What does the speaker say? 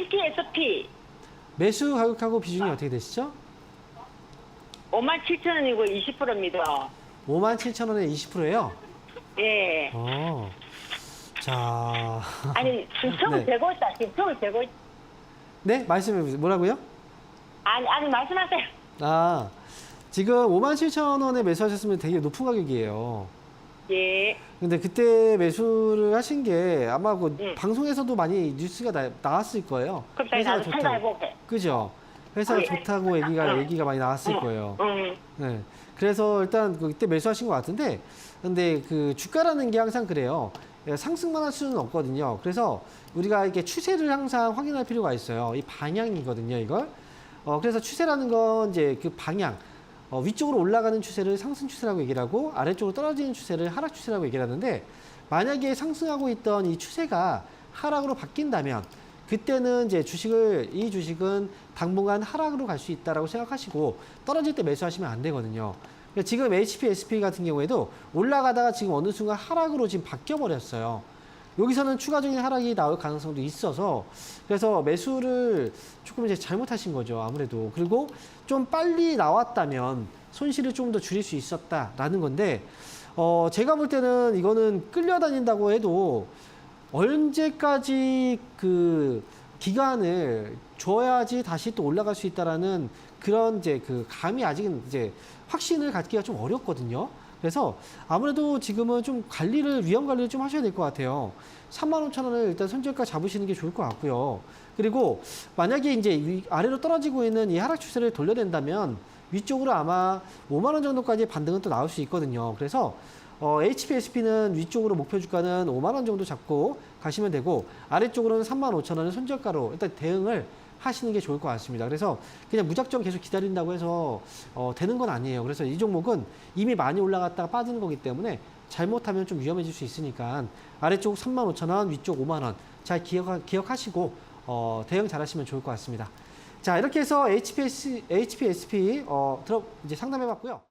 HTSP 매수 가격하고 비중이 어떻게 되시죠? 5만 7천 원이고 20%입니다. 5만 7천 원에 20%예요. 예. 어. 자. 아니 신청을 네. 재고 있다. 신청을 재고 있. 네, 말씀해 보세요. 뭐라고요? 아니 아니 말씀하세요. 아. 지금 5만 7천 원에 매수하셨으면 되게 높은 가격이에요. 예. 근데 그때 매수를 하신 게 아마 그 응. 방송에서도 많이 뉴스가 나, 나왔을 거예요. 그럼 회사가 나도 좋다고. 생각해볼게. 그죠? 회사가 예. 좋다고 얘기가 응. 얘기가 많이 나왔을 응. 거예요. 응. 네. 그래서 일단 그때 매수하신 것 같은데, 근데 그 주가라는 게 항상 그래요. 예, 상승만 할 수는 없거든요. 그래서 우리가 이렇게 추세를 항상 확인할 필요가 있어요. 이 방향이거든요, 이걸. 어, 그래서 추세라는 건 이제 그 방향. 어, 위쪽으로 올라가는 추세를 상승 추세라고 얘기를 하고 아래쪽으로 떨어지는 추세를 하락 추세라고 얘기를 하는데 만약에 상승하고 있던 이 추세가 하락으로 바뀐다면 그때는 이제 주식을 이 주식은 당분간 하락으로 갈 수 있다라고 생각하시고 떨어질 때 매수하시면 안 되거든요. 그러니까 지금 HP, SP 같은 경우에도 올라가다가 지금 어느 순간 하락으로 지금 바뀌어 버렸어요. 여기서는 추가적인 하락이 나올 가능성도 있어서 그래서 매수를 조금 이제 잘못하신 거죠 아무래도. 그리고 좀 빨리 나왔다면 손실을 좀 더 줄일 수 있었다라는 건데 어 제가 볼 때는 이거는 끌려다닌다고 해도 언제까지 그 기간을 줘야지 다시 또 올라갈 수 있다라는 그런 이제 그 감이 아직은 이제 확신을 갖기가 좀 어렵거든요. 그래서 아무래도 지금은 좀 관리를 위험 관리를 좀 하셔야 될 것 같아요. 3만 5천 원을 일단 손절가 잡으시는 게 좋을 것 같고요. 그리고 만약에 이제 위, 아래로 떨어지고 있는 이 하락 추세를 돌려낸다면 위쪽으로 아마 5만 원 정도까지의 반등은 또 나올 수 있거든요. 그래서 어, HPSP는 위쪽으로 목표 주가는 5만 원 정도 잡고 가시면 되고 아래쪽으로는 3만 5천 원의 손절가로 일단 대응을 하시는 게 좋을 것 같습니다. 그래서 그냥 무작정 계속 기다린다고 해서 어, 되는 건 아니에요. 그래서 이 종목은 이미 많이 올라갔다가 빠지는 거기 때문에 잘못하면 좀 위험해질 수 있으니까 아래쪽 3만 5천 원, 위쪽 5만 원 잘 기억, 기억하시고 어, 대응 잘하시면 좋을 것 같습니다. 자 이렇게 해서 HPS, HPSP 어, 들어 이제 상담해봤고요.